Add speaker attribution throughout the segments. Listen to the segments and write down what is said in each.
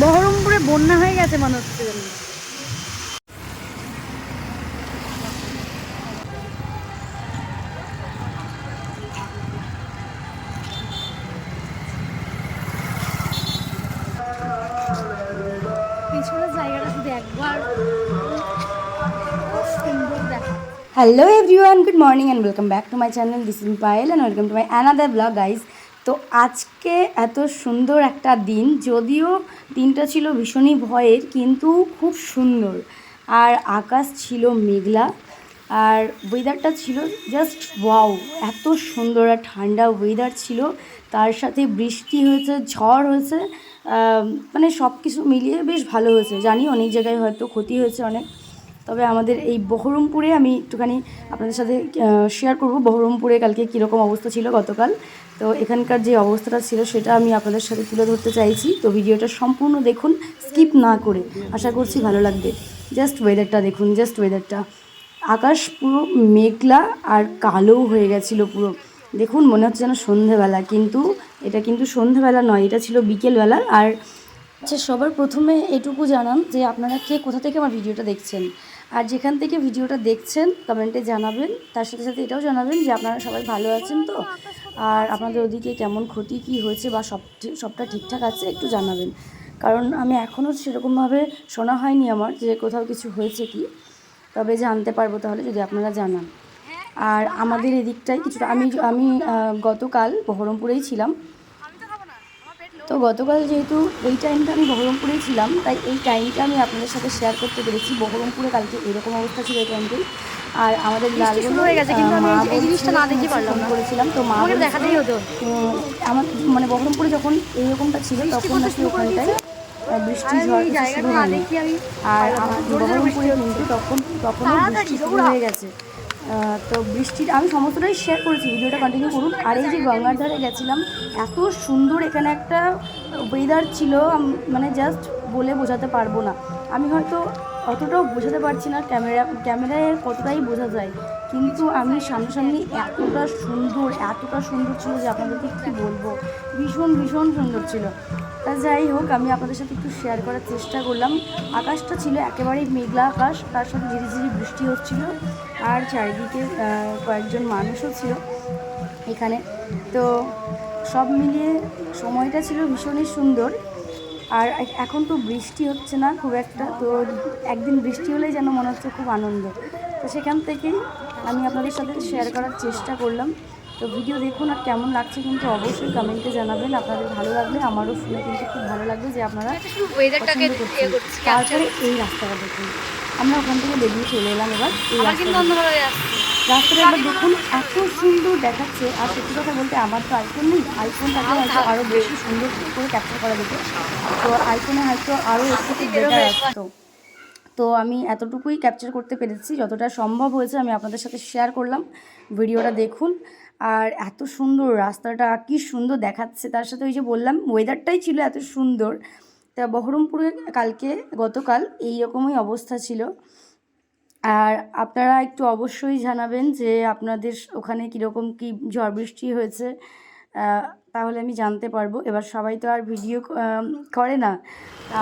Speaker 1: বহরমপুরে বন্যা হয়ে গেছে মনে
Speaker 2: hello everyone good morning and welcome back to my channel this is Payel and welcome to my another blog guys তো আজকে এত সুন্দর একটা দিন, যদিও দিনটা ছিল ভীষণই ভয়ের, কিন্তু খুব সুন্দর। আর আকাশ ছিল মেঘলা, আর ওয়েদারটা ছিল জাস্ট ওয়াও এত সুন্দর আর ঠান্ডা ওয়েদার ছিল। তার সাথে বৃষ্টি হয়েছে, ঝড় হয়েছে মানে সব কিছু মিলিয়ে বেশ ভালো হয়েছে। জানি অনেক জায়গায় হয়তো ক্ষতি হয়েছে অনেক। তবে আমাদের এই বহরমপুরে আমি একটুখানি আপনাদের সাথে শেয়ার করব। বহরমপুরে কালকে কীরকম অবস্থা ছিল গতকাল। তো এখানকার যে অবস্থাটা ছিল, সেটা আমি আপনাদের সাথে তুলে ধরতে চাইছি। তো ভিডিওটা সম্পূর্ণ দেখুন স্কিপ না করে। আশা করছি ভালো লাগবে। জাস্ট ওয়েদারটা দেখুন জাস্ট ওয়েদারটা আকাশ পুরো মেঘলা আর কালো হয়ে গেছিল পুরো। দেখুন, মনে হচ্ছে যেন সন্ধেবেলা, কিন্তু এটা কিন্তু সন্ধেবেলা নয়, এটা ছিল বিকেলবেলা। আর আচ্ছা সবার প্রথমে এটুকু জানান যে আপনারা কে, কোথা থেকে আমার ভিডিওটা দেখছেন। আর যেখান থেকে ভিডিওটা দেখছেন কমেন্টে জানাবেন। তার সাথে সাথে এটাও জানাবেন যে আপনারা সবাই ভালো আছেন তো? আর আপনাদের ওদিকে কেমন ক্ষতি, কী হয়েছে বা সব সবটা ঠিকঠাক আছে একটু জানাবেন। কারণ আমি এখনও সেরকমভাবে শোনা হয়নি আমার যে কোথাও কিছু হয়েছে কি। তবে জানতে পারব তাহলে যদি আপনারা জানান। আর আমাদের এদিকটায় কিছুটা, আমি আমি গতকাল বহরমপুরেই ছিলাম। তো গতকাল যেহেতু এই টাইমটা আমি বহরমপুরেই ছিলাম তাই এই টাইমটা আমি আপনাদের সাথে শেয়ার করতে পেরেছি। বহরমপুরে কালকে এরকম অবস্থা ছিল এই টাইমটাই আর আমাদের। করেছিলাম তো মা
Speaker 1: দেখাতেই হতো।
Speaker 2: আমার মানে বহরমপুরে যখন এইরকমটা ছিল তখন নাকি ওখানটায় বৃষ্টি
Speaker 1: আর
Speaker 2: ঝড়
Speaker 1: এই
Speaker 2: কিছু
Speaker 1: জায়গাটা
Speaker 2: শুরু হয়নি। আর আমার বহরমপুরে কিন্তু তখন
Speaker 1: তাড়াতাড়ি,
Speaker 2: বৃষ্টি শুরু হয়ে গেছে। তো বৃষ্টির, আমি সমস্তটাই শেয়ার করেছি, ভিডিওটা কন্টিনিউ করুন। আর এই যে গঙ্গার ধারে গেছিলাম, এত সুন্দর এখানে একটা ওয়েদার ছিল মানে জাস্ট বলে বোঝাতে পারব না। আমি হয়তো অতটাও বোঝাতে পারছি না, ক্যামেরা, ক্যামেরায় কতটাই বোঝা যায়, কিন্তু আমি সামনাসামনি এতটা সুন্দর এতটা সুন্দর ছিল যে আপনাদেরকে কী বলব, ভীষণ ভীষণ সুন্দর ছিল। তা যাই হোক, আমি আপনাদের সাথে একটু শেয়ার করার চেষ্টা করলাম। আকাশটা ছিল একেবারেই মেঘলা আকাশ, তার সাথে ঝিরি ঝিরি বৃষ্টি হচ্ছিল। আর চারিদিকে কয়েকজন মানুষও ছিল এখানে। তো সব মিলিয়ে সময়টা ছিল ভীষণই সুন্দর। আর এখন তো বৃষ্টি হচ্ছে না খুব একটা তো একদিন বৃষ্টি হলেই যেন মনে হচ্ছে খুব আনন্দ। তো সেখান থেকেই আমি আপনাদের সাথে শেয়ার করার চেষ্টা করলাম। তো ভিডিও দেখুন আর কেমন লাগছে কিন্তু অবশ্যই কমেন্টে জানাবেন। আপনাদের ভালো লাগবে আমারও শুনে কিন্তু খুব ভালো লাগবে যে আপনারা
Speaker 1: ইয়ে
Speaker 2: তারপরে এই রাস্তাটা দেখুন। আমরা ওখান থেকে বেরিয়ে চলে এলাম এবার। রাস্তাটা একবার দেখুন এত সুন্দর দেখাচ্ছে। আর সত্যি কথা বলতে আমার তো আইফোন নেই। আইফোন থাকলে হয়তো আরও বেশি সুন্দর করে ক্যাপচার করা যেত। তো আইফোনে হয়তো আরও একটু বেটার আসতো। তো আমি এতটুকুই ক্যাপচার করতে পেরেছি। যতটা সম্ভব হয়েছে আমি আপনাদের সাথে শেয়ার করলাম। ভিডিওটা দেখুন। আর এত সুন্দর রাস্তাটা কি সুন্দর দেখাচ্ছে। তার সাথে ওই যে বললাম ওয়েদারটাই ছিল এত সুন্দর। তা বহরমপুরে কালকে গতকাল এই রকমই অবস্থা ছিল। আর আপনারা একটু অবশ্যই জানাবেন যে আপনাদের ওখানে কীরকম কী ঝড় বৃষ্টি হয়েছে তাহলে আমি জানতে পারব। এবার সবাই তো আর ভিডিও করে না।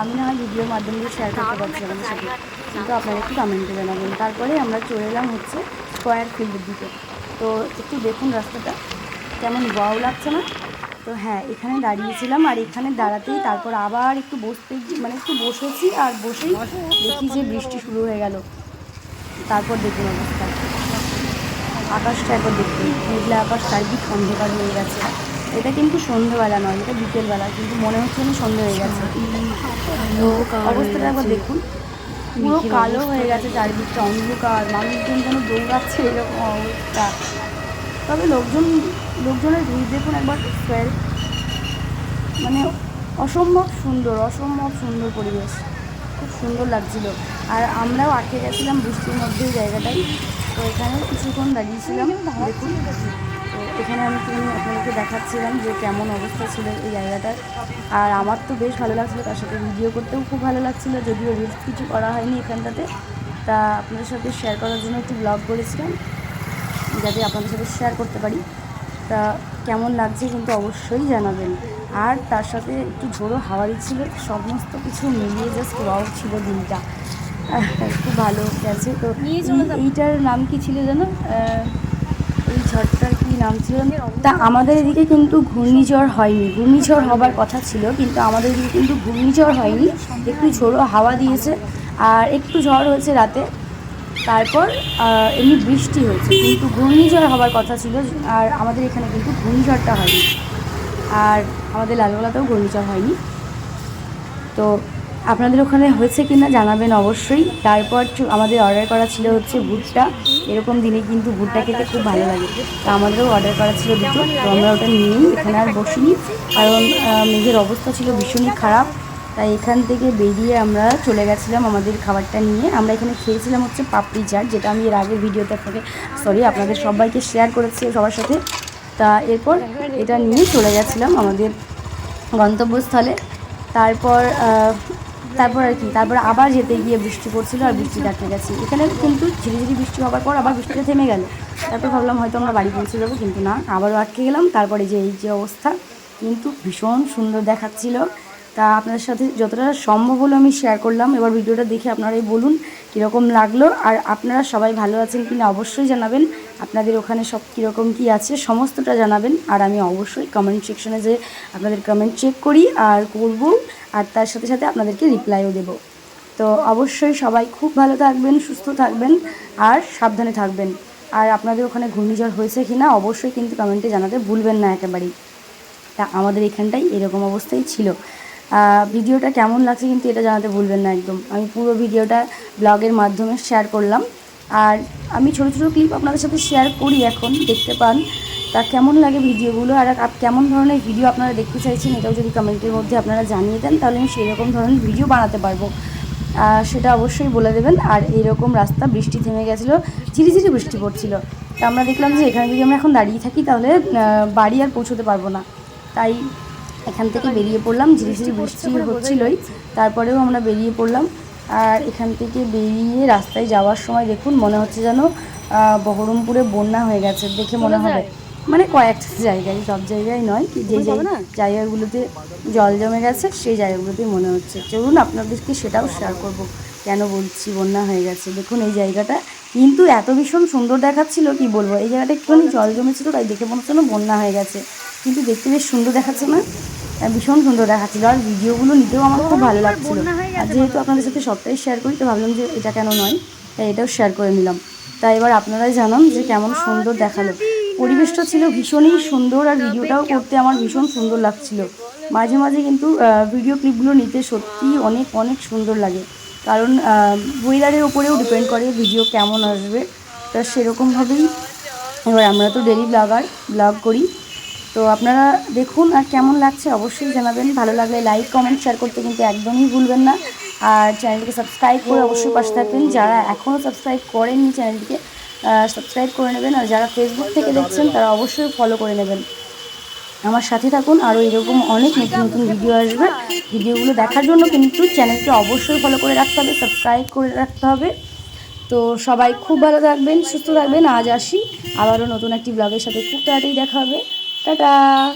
Speaker 2: আমি না ভিডিওর মাধ্যমে শেয়ার করতে পারছি আপনাদের সাথে। কিন্তু আপনারা একটু কমেন্টে জানাবেন। তারপরে আমরা চলে এলাম হচ্ছে স্কোয়ার ফিল্ডের দিকে। তো একটু দেখুন রাস্তাটা। কেমন ওয়াও লাগছে না? তো হ্যাঁ এখানে দাঁড়িয়েছিলাম আর এখানে দাঁড়াতেই তারপর আবার একটু বসতে মানে একটু বসেছি আর বসেই দেখি যে বৃষ্টি শুরু হয়ে গেল। তারপর দেখুন অবস্থা। আকাশটা একবার দেখুন মেঘলা আকাশ চারিদিক অন্ধকার হয়ে গেছে। এটা কিন্তু সন্ধ্যেবেলা নয়, এটা বিকেলবেলা, কিন্তু মনে হচ্ছে যেন সন্ধ্যে হয়ে গেছে। অবস্থাটা একবার দেখুন। পুরো কালো হয়ে গেছে চারিদিকটা, অন্ধকার, মানুষজন যেন দৌড়াচ্ছে, এরকম অবস্থা। তবে লোকজন, লোকজনের ভিড় দেখুন একবার স্কোয়ার মানে অসম্ভব সুন্দর অসম্ভব সুন্দর পরিবেশ। খুব সুন্দর লাগছিল। আর আমরাও আটকে গেছিলাম বৃষ্টির মধ্যে এই জায়গাটায়। তো এখানে কিছুক্ষণ দাঁড়িয়েছিলাম, দেখুন। তো এখানে আমি আপনাদেরকে দেখাচ্ছিলাম যে কেমন অবস্থা ছিল এই জায়গাটার। আর আমার তো বেশ ভালো লাগছিল, তার সাথে ভিডিও করতেও খুব ভালো লাগছিল, যদিও রিলস কিছু করা হয়নি এখানটাতে। তা আপনাদের সাথে শেয়ার করার জন্য একটু ব্লগ করেছিলাম। যাতে আপনাদের সাথে শেয়ার করতে পারি। তা কেমন লাগছে কিন্তু অবশ্যই জানাবেন। আর তার সাথে একটু ঝোড়ো হাওয়া দিচ্ছিল সমস্ত কিছু মিলিয়ে জাস্ট ওয়াও ছিল দিনটা। খুব ভালো গেছে। তো। এইটার নাম কি ছিল জানো আহ, এই ঝড়টার কি নাম ছিল তা আমাদের এদিকে কিন্তু ঘূর্ণিঝড় হয়নি। ঘূর্ণিঝড় হবার কথা ছিল কিন্তু আমাদের এদিকে কিন্তু ঘূর্ণিঝড় হয়নি। একটু ঝোড়ো হাওয়া দিয়েছে। আর একটু ঝড় হয়েছে রাতে। তারপর এমনি বৃষ্টি হয়েছে, কিন্তু ঘূর্ণিঝড় হওয়ার কথা ছিল, আর আমাদের এখানে কিন্তু ঘূর্ণিঝড়টা হয়নি। আর আমাদের লালগোলাতেও ঘূর্ণিঝড় হয়নি। তো আপনাদের ওখানে হয়েছে কি না জানাবেন অবশ্যই। তারপর আমাদের অর্ডার করা ছিল হচ্ছে ভুট্টা। এরকম দিনে কিন্তু ভুট্টা খেতে খুব ভালো লাগে। তো আমাদেরও অর্ডার করা ছিল দুটো। তো আমরা ওটা নিয়েই এখানে আর বসিনি। কারণ মেঘের অবস্থা ছিল ভীষণই খারাপ। তাই এখান থেকে বেরিয়ে আমরা চলে গেছিলাম আমাদের খাবারটা নিয়ে। আমরা এখানে খেয়েছিলাম হচ্ছে পাপড়ি চাট, যেটা আমি এর আগের ভিডিওতে আপনাকে সরি আপনাদের সবাইকে শেয়ার করেছি সবার সাথে। তা এরপর এটা নিয়ে চলে গেছিলাম আমাদের গন্তব্যস্থলে। তারপর তারপর আর কি, তারপর আবার যেতে গিয়ে বৃষ্টি পড়ছিল আর বৃষ্টি আটকে গেছি। এখানে কিন্তু ঝিরিঝিরি বৃষ্টি হওয়ার পর আবার বৃষ্টিটা থেমে গেল। তারপর ভাবলাম হয়তো আমরা বাড়ি পৌঁছে যাব, কিন্তু না, আবারও আটকে গেলাম। তারপরে যে এই যে অবস্থা, কিন্তু ভীষণ সুন্দর দেখাচ্ছিল। তা আপনাদের সাথে যতটা সম্ভব হলো আমি শেয়ার করলাম। এবার ভিডিওটা দেখে আপনারাই বলুন কীরকম লাগল। আর আপনারা সবাই ভালো আছেন কি না অবশ্যই জানাবেন। আপনাদের ওখানে সব কীরকম কী আছে সমস্তটা জানাবেন। আর আমি অবশ্যই কমেন্ট সেকশনে যে আপনাদের কমেন্ট চেক করি আর করব। আর তার সাথে সাথে আপনাদেরকে রিপ্লাইও দেবো। তো অবশ্যই সবাই খুব ভালো থাকবেন, সুস্থ থাকবেন আর সাবধানে থাকবেন। আর আপনাদের ওখানে ঘূর্ণিঝড় হয়েছে কি না অবশ্যই কিন্তু কমেন্টে জানাতে ভুলবেন না একেবারেই। তা আমাদের এখানটাই এরকম অবস্থাই ছিল। ভিডিওটা কেমন লাগছে কিন্তু এটা জানাতে ভুলবেন না একদম। আমি পুরো ভিডিওটা ব্লগের মাধ্যমে শেয়ার করলাম। আর আমি ছোটো ছোটো ক্লিপ আপনাদের সাথে শেয়ার করি এখন, দেখতে পান তা কেমন লাগে ভিডিওগুলো আর কেমন ধরনের ভিডিও আপনারা দেখতে চাইছেন এটাও যদি কমেন্টের মধ্যে আপনারা জানিয়ে দেন, তাহলে আমি সেরকম ধরনের ভিডিও বানাতে পারব। সেটা অবশ্যই বলে দেবেন। আর এইরকম রাস্তা, বৃষ্টি থেমে গেছিল ঝিরিঝিরি বৃষ্টি পড়ছিল। তা আমরা দেখলাম যে এখানে যদি আমরা এখন দাঁড়িয়ে থাকি তাহলে বাড়ি আর পৌঁছতে পারব না। তাই এখান থেকে বেরিয়ে পড়লাম ঝিরিঝিরি বৃষ্টি হচ্ছিলই। তারপরেও আমরা বেরিয়ে পড়লাম। আর এখান থেকে বেরিয়ে রাস্তায় যাওয়ার সময় দেখুন মনে হচ্ছে যেন বহরমপুরে বন্যা হয়ে গেছে। দেখে মনে হবে। মানে কয়েকটা জায়গায় সব জায়গায় নয় কি যে জায়গাগুলোতে জল জমে গেছে সেই জায়গাগুলোতেই মনে হচ্ছে। চলুন আপনাদেরকে সেটাও শেয়ার করব। কেন বলছি বন্যা হয়ে গেছে? দেখুন এই জায়গাটা। কিন্তু এত ভীষণ সুন্দর দেখাচ্ছিল কি বলব? এই জায়গাটা একটুখানি জল জমেছিল তাই দেখে মনে হচ্ছে বন্যা হয়ে গেছে। কিন্তু দেখতে বেশ সুন্দর দেখাচ্ছে না? ভীষণ সুন্দর দেখাচ্ছিল। আর ভিডিওগুলো নিতেও আমার খুব ভালো লাগছিল। আর যেহেতু আপনাদের সাথে সবটাই শেয়ার করি তো ভাবলাম যে এটা কেন নয় তাই এটাও শেয়ার করে নিলাম। তাই এবার আপনারাই জানান যে কেমন সুন্দর দেখাল। পরিবেশটা ছিল ভীষণই সুন্দর আর ভিডিওটাও করতে আমার ভীষণ সুন্দর লাগছিল। মাঝে মাঝে কিন্তু ভিডিও ক্লিপগুলো নিতে সত্যিই অনেক অনেক সুন্দর লাগে। কারণ ওয়েদারের ওপরেও ডিপেন্ড করে ভিডিও কেমন আসবে। তা সেরকমভাবেই এবার আমরা তো ডেলি ব্লগার ব্লগ করি। তো আপনারা দেখুন আর কেমন লাগছে অবশ্যই জানাবেন। ভালো লাগলে লাইক কমেন্ট শেয়ার করতে কিন্তু একদমই ভুলবেন না। আর চ্যানেলটিকে সাবস্ক্রাইব করে অবশ্যই পাশে থাকবেন। যারা এখনও সাবস্ক্রাইব করেননি চ্যানেলটিকে সাবস্ক্রাইব করে নেবেন। আর যারা ফেসবুক থেকে দেখছেন, তারা অবশ্যই ফলো করে নেবেন। আমার সাথে থাকুন, আরও এরকম অনেক নতুন নতুন ভিডিও আসবে। ভিডিওগুলো দেখার জন্য কিন্তু চ্যানেলকে অবশ্যই ফলো করে রাখতে হবে সাবস্ক্রাইব করে রাখতে হবে। তো সবাই খুব ভালো থাকবেন, সুস্থ থাকবেন। আজ আসি। আবারও নতুন একটি ব্লগের সাথে খুব তাড়াতাড়ি দেখা হবে। 哒哒